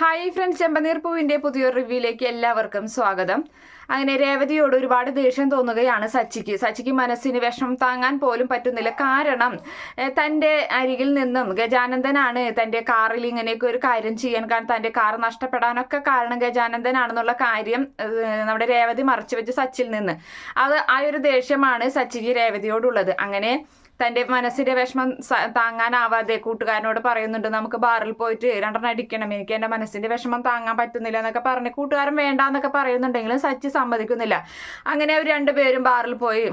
Hi friends ചെമ്പനീർ പൂവിന്റെ പുതിയൊരു റിവ്യൂയിലേക്ക് എല്ലാവർക്കും സ്വാഗതം. അങ്ങനെ രേവതിയോട് ഒരുപാട് ദേഷ്യം തോന്നുകയാണ് സച്ചിക്ക്. സച്ചിക്ക് മനസ്സിന് വിഷമം താങ്ങാൻ പോലും പറ്റുന്നില്ല. കാരണം തന്റെ അരികിൽ നിന്നും ഗജാനന്ദനാണ് തന്റെ കാറിൽ ഇങ്ങനെയൊക്കെ ഒരു കാര്യം ചെയ്യാൻ കാരണം തന്റെ കാർ നഷ്ടപ്പെടാനൊക്കെ കാരണം ഗജാനന്ദനാണെന്നുള്ള കാര്യം നമ്മുടെ രേവതി മറച്ചു വെച്ച് സച്ചിൽ നിന്ന്. അത് ആ ഒരു ദേഷ്യമാണ് സച്ചിക്ക് രേവതിയോടുള്ളത്. അങ്ങനെ തന്റെ മനസ്സിന്റെ വിഷമം താങ്ങാനാവാതെ കൂട്ടുകാരനോട് പറയുന്നുണ്ട് നമുക്ക് ബാറിൽ പോയിട്ട് രണ്ടെണ്ണം അടിക്കണം. എനിക്ക് എന്റെ മനസ്സിന്റെ വിഷമം താങ്ങാൻ പറ്റുന്നില്ല എന്നൊക്കെ പറഞ്ഞ് കൂട്ടുകാരൻ വേണ്ട എന്നൊക്കെ പറയുന്നുണ്ടെങ്കിലും സച്ചി സമ്മതിക്കുന്നില്ല. അങ്ങനെ അവർ രണ്ടുപേരും ബാറിൽ പോയി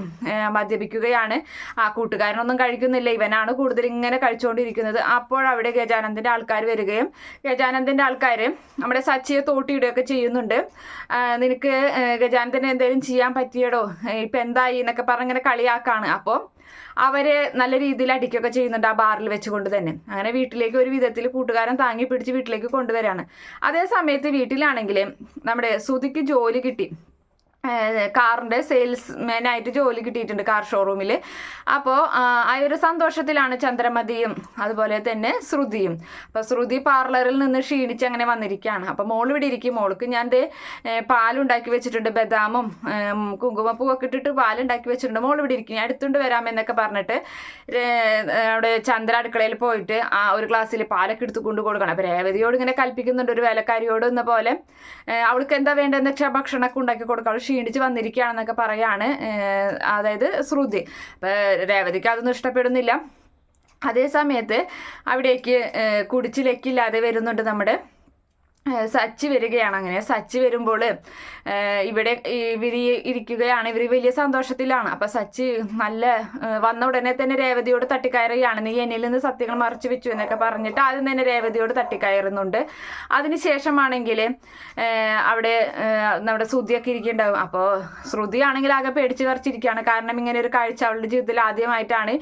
മദ്യപിക്കുകയാണ്. ആ കൂട്ടുകാരനൊന്നും കഴിക്കുന്നില്ല. ഇവനാണ് കൂടുതൽ ഇങ്ങനെ കഴിച്ചുകൊണ്ടിരിക്കുന്നത്. അപ്പോഴവിടെ ഗജാനന്ദന്റെ ആൾക്കാർ വരികയും ഗജാനന്ദന്റെ ആൾക്കാർ നമ്മുടെ സച്ചിയെ തോട്ടിയിടുകയൊക്കെ ചെയ്യുന്നുണ്ട്. നിനക്ക് ഗജാനന്ദന് എന്തെങ്കിലും ചെയ്യാൻ പറ്റിയടോ? ഇപ്പം എന്തായി? എന്നൊക്കെ പറഞ്ഞ് ഇങ്ങനെ കളിയാക്കാണ്. അപ്പോൾ അവർ നല്ല രീതിയിൽ അടിക്കുകയൊക്കെ ചെയ്യുന്നുണ്ട് ആ ബാറിൽ വെച്ചുകൊണ്ട് തന്നെ. അങ്ങനെ വീട്ടിലേക്ക് ഒരു വിധത്തിൽ കൂട്ടുകാരൻ താങ്ങി പിടിച്ച് വീട്ടിലേക്ക് കൊണ്ടുവരാണ് അതേ സമയത്ത് വീട്ടിലാണെങ്കിൽ നമ്മുടെ സുതിക്ക് ജോലി കിട്ടി. സെയിൽസ്മാൻ ആയിട്ട് ജോലി കിട്ടിയിട്ടുണ്ട് കാർ ഷോറൂമിൽ അപ്പോൾ ആ ഒരു സന്തോഷത്തിലാണ് ചന്ദ്രമതിയും അതുപോലെ തന്നെ ശ്രുതിയും. അപ്പോൾ ശ്രുതി പാർലറിൽ നിന്ന് ക്ഷീണിച്ച് അങ്ങനെ വന്നിരിക്കുകയാണ്. അപ്പോൾ മോൾ ഇവിടെ ഇരിക്കും. മോൾക്ക് ഞാൻ പാലുണ്ടാക്കി വെച്ചിട്ടുണ്ട് ബദാമും കുങ്കുമപ്പൂ ഒക്കെ ഇട്ടിട്ട് പാലുണ്ടാക്കി വെച്ചിട്ടുണ്ട്. മോൾ ഇവിടെ ഇരിക്കും. ഞാൻ എടുത്തുകൊണ്ട് വരാമെന്നൊക്കെ പറഞ്ഞിട്ട് അവിടെ ചന്ദ്ര അടുക്കളയിൽ പോയിട്ട് ആ ഒരു ഗ്ലാസ്സിൽ പാലൊക്കെ എടുത്ത് കൊണ്ട് കൊടുക്കണം. അപ്പോൾ രേവതിയോട് ഇങ്ങനെ കൽപ്പിക്കുന്നുണ്ട് ഒരു വേലക്കാരിയോട് എന്ന പോലെ. അവൾക്ക് എന്താ വേണ്ടതെന്ന് വെച്ചാൽ ഭക്ഷണമൊക്കെ ഉണ്ടാക്കി കൊടുക്കാം അവൾ ക്ഷീണിച്ച് വന്നിരിക്കുകയാണെന്നൊക്കെ പറയാണ് അതായത് ശ്രുതി. അപ്പോൾ രേവതിക്ക് അതൊന്നും ഇഷ്ടപ്പെടുന്നില്ല. അതേ സമയത്ത് അവിടേക്ക് കുടിച്ചിലേക്കില്ലാതെ വരുന്നുണ്ട് നമ്മുടെ സച്ചി വരികയാണ് അങ്ങനെ. സച്ചി വരുമ്പോൾ ഇവിടെ ഇവർ ഇരിക്കുകയാണ്. ഇവർ വലിയ സന്തോഷത്തിലാണ്. അപ്പം സച്ചി നല്ല വന്ന ഉടനെ തന്നെ രേവതിയോട് തട്ടിക്കയറുകയാണ്. നീ എന്നിൽ നിന്ന് സത്യങ്ങൾ മറച്ചു വെച്ചു എന്നൊക്കെ പറഞ്ഞിട്ട് ആദ്യം തന്നെ രേവതിയോട് തട്ടിക്കയറുന്നുണ്ട്. അതിനുശേഷമാണെങ്കിൽ അവിടെ നമ്മുടെ ശ്രുതിയൊക്കെ ഇരിക്കുന്നുണ്ടാവും. അപ്പോൾ ശ്രുതി ആണെങ്കിൽ ആകെ പേടിച്ച് പറിച്ചിരിക്കുകയാണ് കാരണം ഇങ്ങനെ ഒരു കാഴ്ച അവളുടെ ജീവിതത്തിൽ ആദ്യമായിട്ടാണ്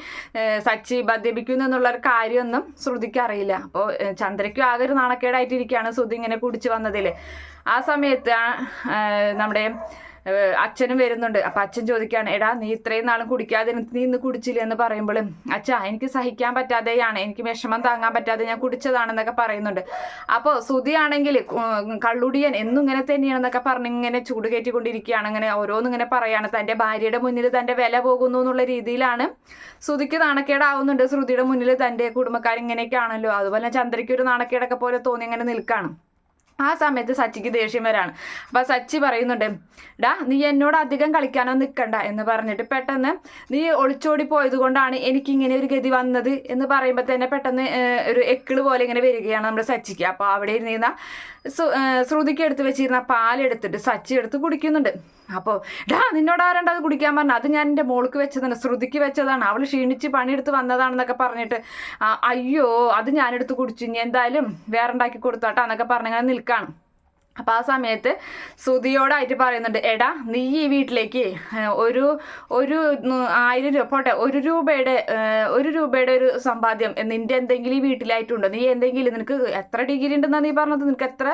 സച്ചി മദ്യപിക്കുന്നു എന്നുള്ള ഒരു കാര്യമൊന്നും ശ്രുതിക്ക് അറിയില്ല. അപ്പോൾ ചന്ദ്രയ്ക്കും ആകെ ഒരു നാണക്കേടായിട്ടിരിക്കുകയാണ് ശ്രുതി ഇങ്ങനെ കുടിച്ച് വന്നതിൽ ആ സമയത്ത് നമ്മുടെ അച്ഛനും വരുന്നുണ്ട്. അപ്പൊ അച്ഛൻ ചോദിക്കുകയാണ് എടാ നീ ഇത്രയും നാളും കുടിക്കാതെ നീ ഇന്ന് കുടിച്ചില്ല? എന്ന് പറയുമ്പോൾ അച്ഛാ എനിക്ക് സഹിക്കാൻ പറ്റാതെയാണ്. എനിക്ക് വിഷമം താങ്ങാൻ പറ്റാതെ ഞാൻ കുടിച്ചതാണെന്നൊക്കെ പറയുന്നുണ്ട്. അപ്പോൾ സുതിയാണെങ്കിൽ കള്ളുടിയൻ എന്നും ഇങ്ങനെ തന്നെയാണെന്നൊക്കെ പറഞ്ഞ് ഇങ്ങനെ ചൂട് കയറ്റിക്കൊണ്ടിരിക്കുകയാണ്. അങ്ങനെ ഓരോന്നും ഇങ്ങനെ പറയാണ്. തന്റെ ഭാര്യയുടെ മുന്നിൽ തന്റെ വില പോകുന്നു എന്നുള്ള രീതിയിലാണ് ശ്രുതിക്ക് നാണക്കേടാവുന്നുണ്ട്. ശ്രുതിയുടെ മുന്നിൽ തന്റെ കുടുംബക്കാർ ഇങ്ങനെയൊക്കെ ആണല്ലോ അതുപോലെ ചന്ദ്രയ്ക്ക് ഒരു നാണക്കേടൊക്കെ പോലെ തോന്നി ഇങ്ങനെ നിൽക്കുകയാണ് ആ സമയത്ത് സച്ചിക്ക് ദേഷ്യം വരാണ്. അപ്പൊ സച്ചി പറയുന്നുണ്ട് ഡാ നീ എന്നോട് അധികം കളിക്കാനോ നിൽക്കണ്ട എന്ന് പറഞ്ഞിട്ട് പെട്ടെന്ന് നീ ഒളിച്ചോടി പോയത് കൊണ്ടാണ് എനിക്ക് ഇങ്ങനെ ഒരു ഗതി വന്നത് എന്ന് പറയുമ്പോൾ തന്നെ പെട്ടെന്ന് ഒരു എക്കിൾ പോലെ ഇങ്ങനെ വരികയാണ് നമ്മുടെ സച്ചിക്ക്. അപ്പോൾ അവിടെ ഇരുന്നിരുന്ന ശ്രുതിക്ക് എടുത്ത് വെച്ചിരുന്ന പാലെടുത്തിട്ട് സച്ചി എടുത്ത് കുടിക്കുന്നുണ്ട്. അപ്പോൾ ഡാ നിന്നോട് ആരണ്ട അത് കുടിക്കാൻ പറഞ്ഞു? അത് ഞാൻ എന്റെ മോൾക്ക് വെച്ചതാണ് ശ്രുതിക്ക് വെച്ചതാണ്. അവൾ ക്ഷീണിച്ച് പണിയെടുത്ത് വന്നതാണെന്നൊക്കെ പറഞ്ഞിട്ട് അയ്യോ അത് ഞാനെടുത്ത് കുടിച്ചു. ഇനി എന്തായാലും വേറെ ഉണ്ടാക്കി കൊടുത്തോട്ടാ എന്നൊക്കെ പറഞ്ഞങ്ങനെ നിൽക്കാണ് അപ്പോൾ ആ സമയത്ത് സുതിയോടായിട്ട് പറയുന്നുണ്ട് എടാ നീ ഈ വീട്ടിലേക്ക് ഒരു ഒരു ആയിരം രൂപ പോട്ടെ ഒരു രൂപയുടെ ഒരു രൂപയുടെ ഒരു സമ്പാദ്യം നിന്റെ എന്തെങ്കിലും ഈ വീട്ടിലായിട്ടുണ്ടോ? നീ എന്തെങ്കിലും നിനക്ക് എത്ര ഡിഗ്രി ഉണ്ടെന്നാണ് നീ പറഞ്ഞത്? നിനക്ക് എത്ര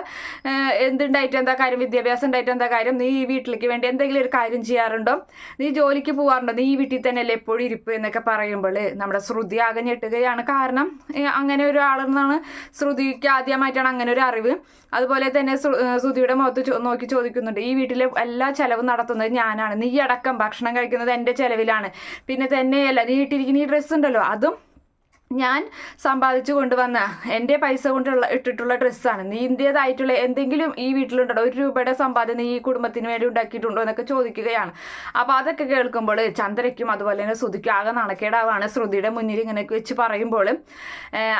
എന്തുണ്ടായിട്ട് എന്താ കാര്യം? വിദ്യാഭ്യാസം ഉണ്ടായിട്ട് എന്താ കാര്യം? നീ ഈ വീട്ടിലേക്ക് വേണ്ടി എന്തെങ്കിലും ഒരു കാര്യം ചെയ്യാറുണ്ടോ? നീ ജോലിക്ക് പോകാറുണ്ടോ നീ ഈ വീട്ടിൽ തന്നെ തന്നെയല്ലേ എപ്പോഴും ഇരിപ്പ്? എന്നൊക്കെ പറയുമ്പോൾ നമ്മുടെ ശ്രുതി ആകെ ഞെട്ടുകയാണ്. കാരണം അങ്ങനെ ഒരാളെന്നാണ് ശ്രുതിക്ക് ആദ്യമായിട്ടാണ് അങ്ങനെ ഒരു അറിവ്. അതുപോലെ തന്നെ ഏഹ് മുഖത്ത് നോക്കി ചോദിക്കുന്നുണ്ട് ഈ വീട്ടിലെ എല്ലാ ചെലവും നടത്തുന്നത് ഞാനാണ്. നീ അടക്കം ഭക്ഷണം കഴിക്കുന്നത് എന്റെ ചെലവിലാണ്. പിന്നെ തന്നെയല്ല നീ ഇട്ടിരിക്കുന്ന ഈ ഡ്രസ്സ് ഉണ്ടല്ലോ അതും ഞാൻ സമ്പാദിച്ചു കൊണ്ടുവന്ന എന്റെ പൈസ കൊണ്ടുള്ള ഇട്ടിട്ടുള്ള ഡ്രസ്സാണ്. നീന്റേതായിട്ടുള്ള എന്തെങ്കിലും ഈ വീട്ടിലുണ്ടോ ഒരു രൂപയുടെ സമ്പാദ്യം നീ ഈ കുടുംബത്തിന് വേണ്ടി ഉണ്ടാക്കിയിട്ടുണ്ടോ എന്നൊക്കെ ചോദിക്കുകയാണ്. അപ്പോൾ അതൊക്കെ കേൾക്കുമ്പോൾ ചന്ദ്രയ്ക്കും അതുപോലെ തന്നെ ശ്രുതിക്കും ആകെ നാണക്കേടാവാണ്. ശ്രുതിയുടെ മുന്നിൽ ഇങ്ങനെയൊക്കെ വെച്ച് പറയുമ്പോൾ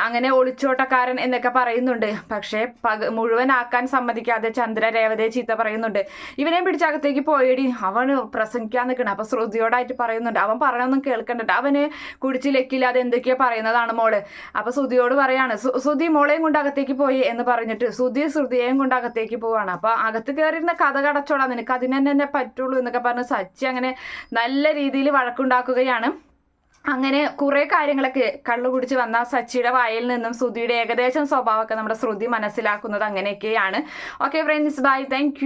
അങ്ങനെ ഒളിച്ചോട്ടക്കാരൻ എന്നൊക്കെ പറയുന്നുണ്ട്. പക്ഷേ പക മുഴുവനാക്കാൻ സമ്മതിക്കാതെ ചന്ദ്ര രേവതയെ ചീത്ത പറയുന്നുണ്ട്. ഇവനെ പിടിച്ചകത്തേക്ക് പോയടി. അവൻ പ്രസംഗിക്കാൻ നിൽക്കണം അപ്പോൾ ശ്രുതിയോടായിട്ട് പറയുന്നുണ്ട്. അവൻ പറയണമെന്നും കേൾക്കേണ്ടത് അവന് കുടിച്ചിലെക്കില്ലാതെ എന്തൊക്കെയോ പറയുന്നതാണ് മോൾ. അപ്പൊ സുധിയോട് പറയാണ് "സു- സുധി മോളെയും കൊണ്ട് അകത്തേക്ക് പോയി എന്ന് പറഞ്ഞിട്ട് സുധി ശ്രുതിയെയും കൊണ്ട് അകത്തേക്ക് പോവാണ്. അപ്പൊ അകത്ത് കയറിയിരുന്ന കഥ കടച്ചോടാ നിനക്ക്. അതിനെ തന്നെ പറ്റുള്ളൂ എന്നൊക്കെ പറഞ്ഞ് സച്ചി അങ്ങനെ നല്ല രീതിയിൽ വഴക്കുണ്ടാക്കുകയാണ്. അങ്ങനെ കുറെ കാര്യങ്ങളൊക്കെ കള്ളു കുടിച്ച് വന്ന സച്ചിയുടെ വായിൽ നിന്നും ശ്രുതിയുടെ ഏകദേശം സ്വഭാവമൊക്കെ നമ്മുടെ ശ്രുതി മനസ്സിലാക്കുന്നത് അങ്ങനെയൊക്കെയാണ്. Okay friends bye thank